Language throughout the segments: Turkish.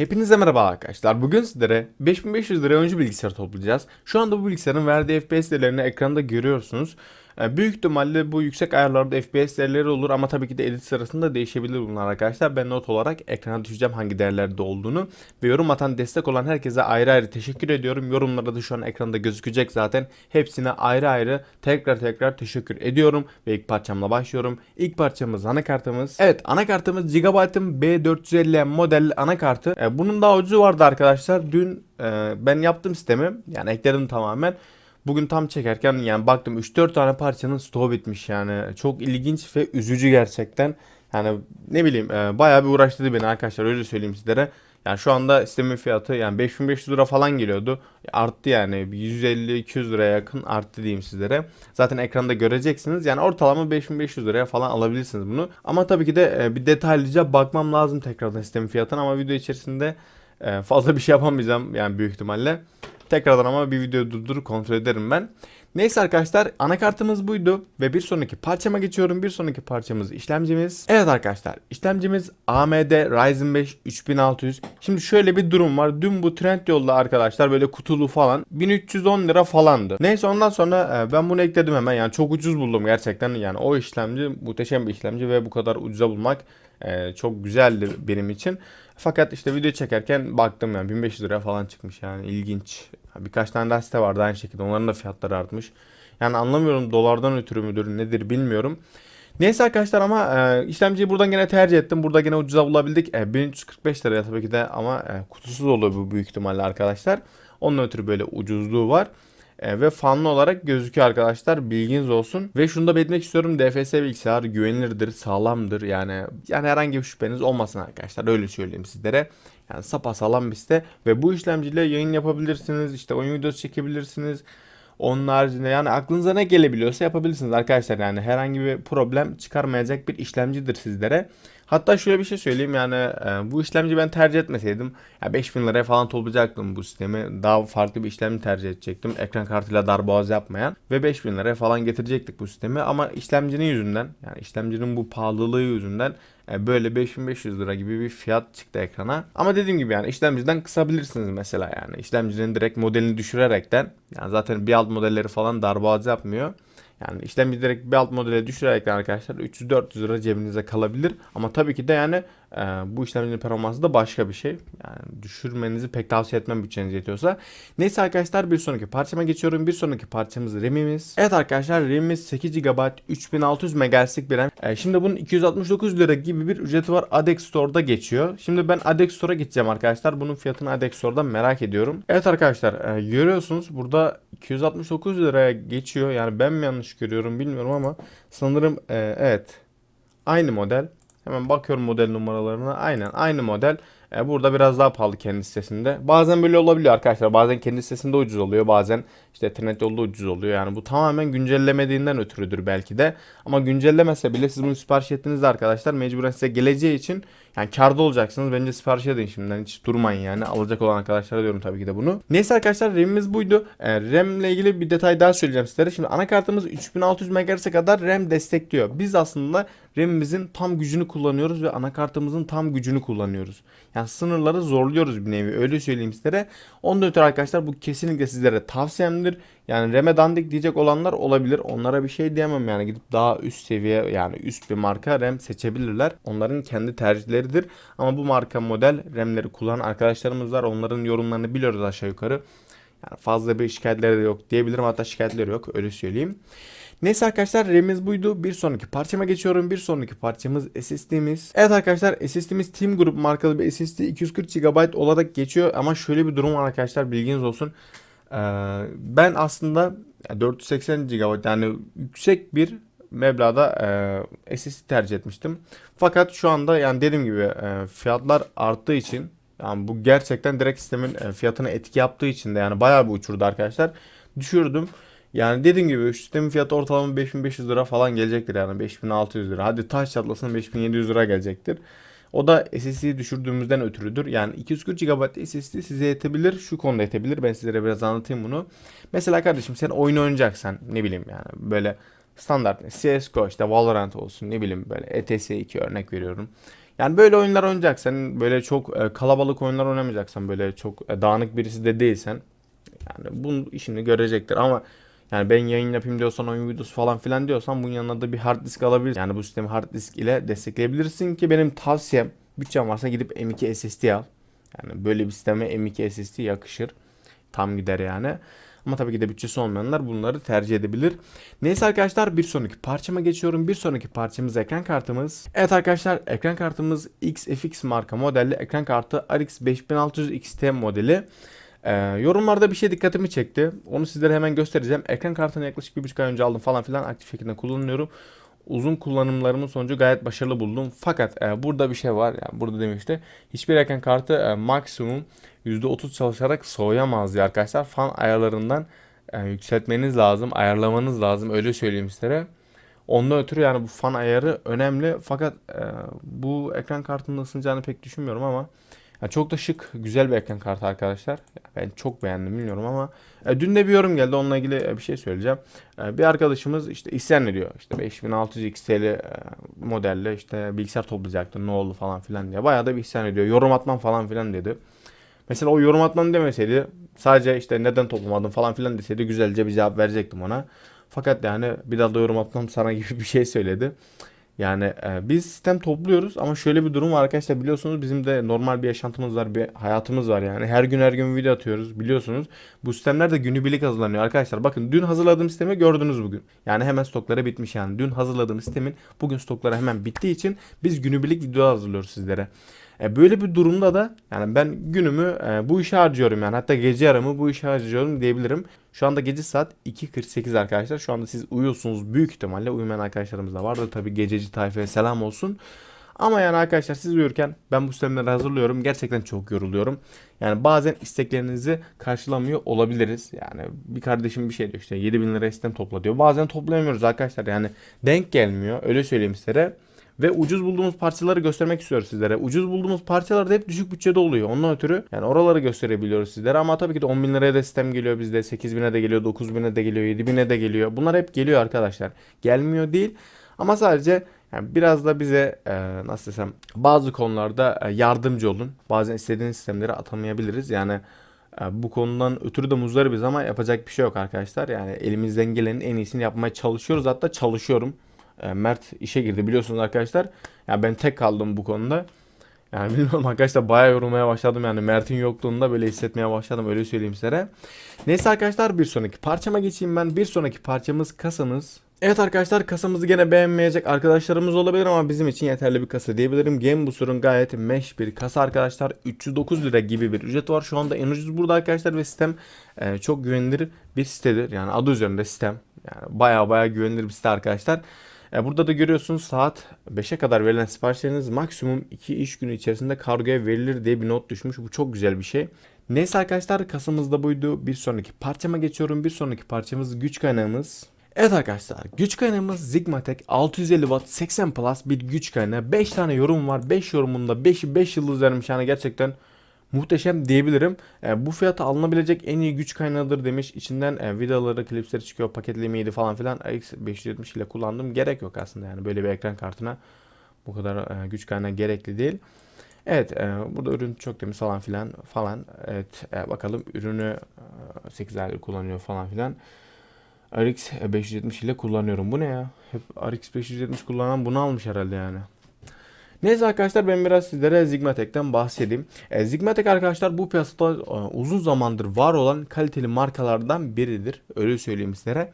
Hepinize merhaba arkadaşlar. Bugün sizlere 5500 liraya oyuncu bilgisayarı toplayacağız. Şu anda bu bilgisayarın verdiği FPS değerlerini ekranda görüyorsunuz. Ee, Büyük ihtimalle bu yüksek ayarlarda FPS değerleri olur ama tabii ki de edit sırasında değişebilir bunlar arkadaşlar. Ben not olarak ekrana düşeceğim hangi değerlerde olduğunu ve yorum atan destek olan herkese ayrı ayrı teşekkür ediyorum. Yorumlarda da şu an ekranda gözükecek zaten. Hepsine ayrı ayrı tekrar tekrar teşekkür ediyorum ve ilk parçamla başlıyorum. İlk parçamız anakartımız. Evet anakartımız Gigabyte'ın B450M model anakartı. Ee, Bunun daha ucuzu vardı arkadaşlar. Dün e, ben yaptım sistemi yani ekledim tamamen. Bugün tam çekerken yani baktım 3-4 tane parçanın stoğu bitmiş yani. Çok ilginç ve üzücü gerçekten. Yani ne bileyim e, bayağı bir uğraştırdı beni arkadaşlar öyle söyleyeyim sizlere. Yani şu anda sistemin fiyatı yani 5500 lira falan geliyordu. Arttı yani 150-200 liraya yakın arttı diyeyim sizlere. Zaten ekranda göreceksiniz. Yani ortalama 5500 liraya falan alabilirsiniz bunu. Ama tabii ki de e, bir detaylıca bakmam lazım tekrardan sistemin fiyatına ama video içerisinde e, fazla bir şey yapamayacağım yani büyük ihtimalle. Tekrardan ama bir video durdurup kontrol ederim ben. Neyse arkadaşlar anakartımız buydu ve bir sonraki parçama geçiyorum. Bir sonraki parçamız işlemcimiz. Evet arkadaşlar işlemcimiz AMD Ryzen 5 3600. Şimdi şöyle bir durum var. Dün bu Trendyol'da arkadaşlar böyle kutulu falan 1310 lira falandı. Neyse ondan sonra e, ben bunu ekledim hemen. Yani çok ucuz buldum gerçekten. Yani o işlemci muhteşem bir işlemci ve bu kadar ucuza bulmak e, çok güzeldi benim için. Fakat işte video çekerken baktım yani 1500 lira falan çıkmış yani ilginç. Birkaç tane daha site vardı aynı şekilde onların da fiyatları artmış. Yani anlamıyorum dolardan ötürü müdür nedir bilmiyorum. Neyse arkadaşlar ama e, işlemciyi buradan gene tercih ettim. Burada gene ucuza bulabildik. E, 1345 liraya tabii ki de ama e, kutusuz oluyor bu büyük ihtimalle arkadaşlar. Onun ötürü böyle ucuzluğu var. E, ve fanlı olarak gözüküyor arkadaşlar. Bilginiz olsun. Ve şunu da belirtmek istiyorum. DFS bilgisayar güvenilirdir, sağlamdır. Yani yani herhangi bir şüpheniz olmasın arkadaşlar. Öyle söyleyeyim sizlere. Yani sapasağlam bir site ve bu işlemciyle yayın yapabilirsiniz. işte oyun videosu çekebilirsiniz. Onun haricinde yani aklınıza ne gelebiliyorsa yapabilirsiniz arkadaşlar. Yani herhangi bir problem çıkarmayacak bir işlemcidir sizlere. Hatta şöyle bir şey söyleyeyim yani e, bu işlemci ben tercih etmeseydim ya 5000 liraya falan toplayacaktım bu sistemi. Daha farklı bir işlemci tercih edecektim. Ekran kartıyla darboğaz yapmayan ve 5000 liraya falan getirecektik bu sistemi ama işlemcinin yüzünden yani işlemcinin bu pahalılığı yüzünden böyle 5500 lira gibi bir fiyat çıktı ekrana. Ama dediğim gibi yani işlemciden kısabilirsiniz mesela yani. işlemcinin direkt modelini düşürerekten yani zaten bir alt modelleri falan darboğaz yapmıyor. Yani işlemci direkt bir alt modele düşürerekten arkadaşlar 300-400 lira cebinize kalabilir. Ama tabii ki de yani e, bu işlemcinin performansı da başka bir şey. Yani düşürmenizi pek tavsiye etmem bütçeniz yetiyorsa. Neyse arkadaşlar bir sonraki parçama geçiyorum. Bir sonraki parçamız RAM'imiz. Evet arkadaşlar RAM'imiz 8 GB 3600 MHz'lik bir RAM. E, şimdi bunun 269 lira gibi bir ücreti var. Adex Store'da geçiyor. Şimdi ben Adex Store'a gideceğim arkadaşlar. Bunun fiyatını Adex Store'da merak ediyorum. Evet arkadaşlar e, görüyorsunuz burada 269 liraya geçiyor. Yani ben mi yanlış görüyorum bilmiyorum ama sanırım e, evet aynı model. Hemen bakıyorum model numaralarına. Aynen aynı model. E, burada biraz daha pahalı kendi sitesinde. Bazen böyle olabiliyor arkadaşlar. Bazen kendi sitesinde ucuz oluyor. Bazen işte Trendyol'da ucuz oluyor. Yani bu tamamen güncellemediğinden ötürüdür belki de. Ama güncellemese bile siz bunu sipariş ettiğinizde arkadaşlar mecburen size geleceği için yani karda olacaksınız. Bence sipariş edin şimdiden. Hiç durmayın yani. Alacak olan arkadaşlara diyorum tabii ki de bunu. Neyse arkadaşlar RAM'imiz buydu. E, RAM ile ilgili bir detay daha söyleyeceğim sizlere. Şimdi anakartımız 3600 MHz'e kadar RAM destekliyor. Biz aslında RAM'imizin tam gücünü kullanıyoruz ve anakartımızın tam gücünü kullanıyoruz. Yani sınırları zorluyoruz bir nevi öyle söyleyeyim sizlere. Ondan ötürü arkadaşlar bu kesinlikle sizlere tavsiyemdir. Yani RAM'e dandik diyecek olanlar olabilir. Onlara bir şey diyemem yani gidip daha üst seviye yani üst bir marka RAM seçebilirler. Onların kendi tercihleridir. Ama bu marka model RAM'leri kullanan arkadaşlarımız var. Onların yorumlarını biliyoruz aşağı yukarı. Yani fazla bir şikayetleri de yok diyebilirim. Hatta şikayetleri yok öyle söyleyeyim. Neyse arkadaşlar RAM'imiz buydu. Bir sonraki parçama geçiyorum. Bir sonraki parçamız SSD'miz. Evet arkadaşlar SSD'miz Team Group markalı bir SSD 240 GB olarak geçiyor. Ama şöyle bir durum var arkadaşlar bilginiz olsun. Ee, ben aslında 480 GB yani yüksek bir meblağda e, SSD tercih etmiştim. Fakat şu anda yani dediğim gibi e, fiyatlar arttığı için yani bu gerçekten direkt sistemin e, fiyatına etki yaptığı için de yani bayağı bir uçurdu arkadaşlar. Düşürdüm. Yani dediğim gibi şu sistemin fiyatı ortalama 5500 lira falan gelecektir yani 5600 lira. Hadi taş çatlasın 5700 lira gelecektir. O da SSD'yi düşürdüğümüzden ötürüdür. Yani 240 GB SSD size yetebilir. Şu konuda yetebilir. Ben sizlere biraz anlatayım bunu. Mesela kardeşim sen oyun oynayacaksan ne bileyim yani böyle standart CSGO işte Valorant olsun ne bileyim böyle ETS 2 örnek veriyorum. Yani böyle oyunlar oynayacaksan böyle çok e, kalabalık oyunlar oynamayacaksan böyle çok e, dağınık birisi de değilsen yani bunun işini görecektir ama yani ben yayın yapayım diyorsan oyun videosu falan filan diyorsan bunun yanına da bir hard disk alabilirsin. Yani bu sistemi hard disk ile destekleyebilirsin ki benim tavsiyem bütçen varsa gidip M2 SSD al. Yani böyle bir sisteme M2 SSD yakışır. Tam gider yani. Ama tabii ki de bütçesi olmayanlar bunları tercih edebilir. Neyse arkadaşlar bir sonraki parçama geçiyorum. Bir sonraki parçamız ekran kartımız. Evet arkadaşlar ekran kartımız XFX marka modelli ekran kartı RX 5600 XT modeli. Ee, yorumlarda bir şey dikkatimi çekti. Onu sizlere hemen göstereceğim. Ekran kartını yaklaşık bir buçuk ay önce aldım falan filan aktif şekilde kullanıyorum. Uzun kullanımlarımın sonucu gayet başarılı buldum. Fakat e, burada bir şey var. Yani burada demişti. Hiçbir ekran kartı e, maksimum %30 çalışarak soğuyamaz diye arkadaşlar. Fan ayarlarından e, yükseltmeniz lazım. Ayarlamanız lazım. Öyle söyleyeyim sizlere. Ondan ötürü yani bu fan ayarı önemli. Fakat e, bu ekran kartının ısınacağını pek düşünmüyorum ama yani çok da şık, güzel bir ekran kartı arkadaşlar. Ben çok beğendim bilmiyorum ama e, dün de bir yorum geldi onunla ilgili e, bir şey söyleyeceğim. E, bir arkadaşımız işte isyan ediyor. İşte 5600 XT'li e, modelle işte bilgisayar toplayacaktı ne oldu falan filan diye. Bayağı da bir isyan ediyor. Yorum atmam falan filan dedi. Mesela o yorum atmam demeseydi sadece işte neden toplamadın falan filan deseydi güzelce bir cevap verecektim ona. Fakat yani bir daha da yorum atmam sana gibi bir şey söyledi. Yani e, biz sistem topluyoruz ama şöyle bir durum var arkadaşlar biliyorsunuz bizim de normal bir yaşantımız var, bir hayatımız var yani. Her gün her gün video atıyoruz biliyorsunuz. Bu sistemler de günübirlik hazırlanıyor arkadaşlar. Bakın dün hazırladığım sistemi gördünüz bugün. Yani hemen stokları bitmiş yani. Dün hazırladığım sistemin bugün stokları hemen bittiği için biz günübirlik video hazırlıyoruz sizlere. E, böyle bir durumda da yani ben günümü e, bu işe harcıyorum yani hatta gece yarımı bu işe harcıyorum diyebilirim. Şu anda gece saat 2.48 arkadaşlar. Şu anda siz uyuyorsunuz büyük ihtimalle uyumayan arkadaşlarımız da vardır. Tabi gececi tayfaya selam olsun. Ama yani arkadaşlar siz uyurken ben bu sistemleri hazırlıyorum. Gerçekten çok yoruluyorum. Yani bazen isteklerinizi karşılamıyor olabiliriz. Yani bir kardeşim bir şey diyor işte 7000 lira sistem topla diyor. Bazen toplayamıyoruz arkadaşlar. Yani denk gelmiyor. Öyle söyleyeyim sizlere. Ve ucuz bulduğumuz parçaları göstermek istiyoruz sizlere. Ucuz bulduğumuz parçalar da hep düşük bütçede oluyor. Ondan ötürü yani oraları gösterebiliyoruz sizlere. Ama tabii ki de 10 bin liraya da sistem geliyor bizde. 8 bine de geliyor, 9 bine de geliyor, 7 bine de geliyor. Bunlar hep geliyor arkadaşlar. Gelmiyor değil. Ama sadece yani biraz da bize e, nasıl desem bazı konularda e, yardımcı olun. Bazen istediğiniz sistemleri atamayabiliriz. Yani e, bu konudan ötürü de muzdaribiz ama yapacak bir şey yok arkadaşlar. Yani elimizden gelenin en iyisini yapmaya çalışıyoruz. Hatta çalışıyorum. E, Mert işe girdi biliyorsunuz arkadaşlar. Yani ben tek kaldım bu konuda. Yani bilmiyorum arkadaşlar bayağı yorulmaya başladım yani Mert'in yokluğunda böyle hissetmeye başladım öyle söyleyeyim size. Neyse arkadaşlar bir sonraki parçama geçeyim ben. Bir sonraki parçamız kasamız. Evet arkadaşlar kasamızı gene beğenmeyecek arkadaşlarımız olabilir ama bizim için yeterli bir kasa diyebilirim. Gamebuster'ın gayet mesh bir kasa arkadaşlar. 309 lira gibi bir ücret var. Şu anda en ucuz burada arkadaşlar ve sistem e, çok güvenilir bir sitedir. Yani adı üzerinde sistem. Yani baya baya güvenilir bir site arkadaşlar. E, burada da görüyorsunuz saat 5'e kadar verilen siparişleriniz maksimum 2 iş günü içerisinde kargoya verilir diye bir not düşmüş. Bu çok güzel bir şey. Neyse arkadaşlar kasamızda buydu. Bir sonraki parçama geçiyorum. Bir sonraki parçamız güç kaynağımız. Evet arkadaşlar güç kaynağımız Zigmatek 650 watt 80 plus bir güç kaynağı. 5 tane yorum var. 5 yorumunda 5'i 5 yıldız vermiş yani gerçekten muhteşem diyebilirim. E, bu fiyata alınabilecek en iyi güç kaynağıdır demiş. İçinden e, vidaları, klipsleri çıkıyor, paketlemeydi falan filan. RX570 ile kullandım. Gerek yok aslında yani böyle bir ekran kartına bu kadar e, güç kaynağı gerekli değil. Evet e, burada ürün çok temiz falan filan falan. Evet e, bakalım ürünü e, 8 aydır kullanıyor falan filan. RX 570 ile kullanıyorum. Bu ne ya? Hep RX 570 kullanan bunu almış herhalde yani. Neyse arkadaşlar ben biraz sizlere Zigmatek'ten bahsedeyim. E, Zigmatek arkadaşlar bu piyasada e, uzun zamandır var olan kaliteli markalardan biridir. Öyle söyleyeyim sizlere.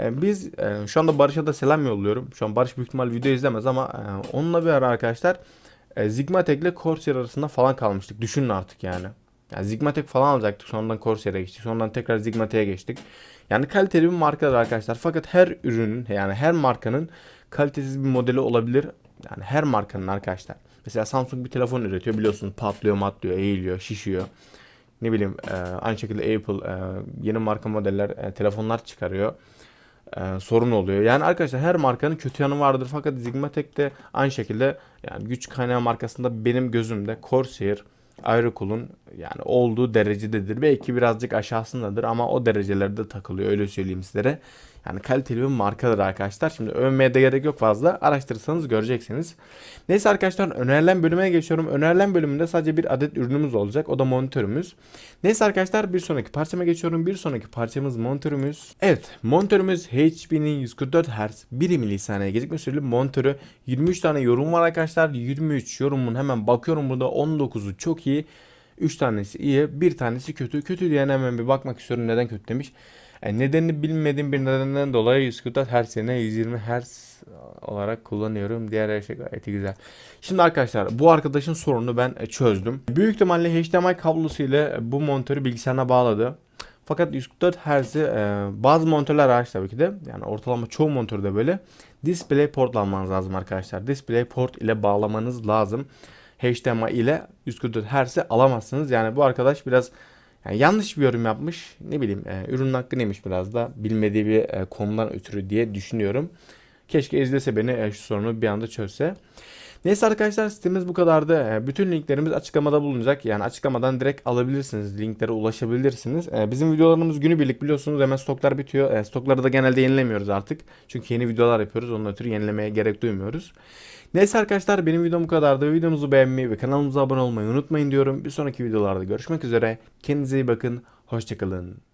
E, biz e, şu anda Barış'a da selam yolluyorum. Şu an Barış büyük ihtimal video izlemez ama e, onunla bir ara arkadaşlar e, Zigmatek ile Corsair arasında falan kalmıştık. Düşünün artık yani. yani Zigmatek falan alacaktık. Sonradan Corsair'e geçtik. Sonradan tekrar Zigmatek'e geçtik. Yani kaliteli bir markadır arkadaşlar. Fakat her ürünün yani her markanın kalitesiz bir modeli olabilir. Yani her markanın arkadaşlar. Mesela Samsung bir telefon üretiyor biliyorsunuz patlıyor, matlıyor, eğiliyor, şişiyor. Ne bileyim e, aynı şekilde Apple e, yeni marka modeller e, telefonlar çıkarıyor. E, sorun oluyor. Yani arkadaşlar her markanın kötü yanı vardır fakat Zigmatek de aynı şekilde yani güç kaynağı markasında benim gözümde Corsair, Aerocool'un yani olduğu derecededir. Belki birazcık aşağısındadır ama o derecelerde takılıyor öyle söyleyeyim sizlere. Yani kaliteli bir markadır arkadaşlar. Şimdi övmeye de gerek yok fazla. Araştırırsanız göreceksiniz. Neyse arkadaşlar önerilen bölüme geçiyorum. Önerilen bölümünde sadece bir adet ürünümüz olacak. O da monitörümüz. Neyse arkadaşlar bir sonraki parçama geçiyorum. Bir sonraki parçamız monitörümüz. Evet monitörümüz HP'nin 144 Hz 1 milisaniye gecikme süreli monitörü. 23 tane yorum var arkadaşlar. 23 yorumun hemen bakıyorum burada 19'u çok iyi. 3 tanesi iyi, bir tanesi kötü. Kötü diyen hemen bir bakmak istiyorum neden kötü demiş. E, nedenini bilmediğim bir nedenden dolayı 144 Hz yerine 120 Hz olarak kullanıyorum. Diğer her şey gayet güzel. Şimdi arkadaşlar bu arkadaşın sorununu ben e, çözdüm. Büyük ihtimalle HDMI kablosu ile bu monitörü bilgisayarına bağladı. Fakat 144 Hz'i e, bazı monitörler hariç tabii ki de yani ortalama çoğu monitörde böyle display port almanız lazım arkadaşlar. Display port ile bağlamanız lazım. HDMI ile 144 Hz'i alamazsınız. Yani bu arkadaş biraz yani yanlış bir yorum yapmış. Ne bileyim e, ürünün hakkı neymiş biraz da bilmediği bir e, konudan ötürü diye düşünüyorum. Keşke izlese beni e, şu sorunu bir anda çözse. Neyse arkadaşlar sitemiz bu kadardı. E, Bütün linklerimiz açıklamada bulunacak. Yani açıklamadan direkt alabilirsiniz. Linklere ulaşabilirsiniz. E, Bizim videolarımız günübirlik biliyorsunuz hemen stoklar bitiyor. E, Stokları da genelde yenilemiyoruz artık. Çünkü yeni videolar yapıyoruz. Onun ötürü yenilemeye gerek duymuyoruz. Neyse arkadaşlar benim videom bu kadardı. Videomuzu beğenmeyi ve kanalımıza abone olmayı unutmayın diyorum. Bir sonraki videolarda görüşmek üzere. Kendinize iyi bakın. Hoşçakalın.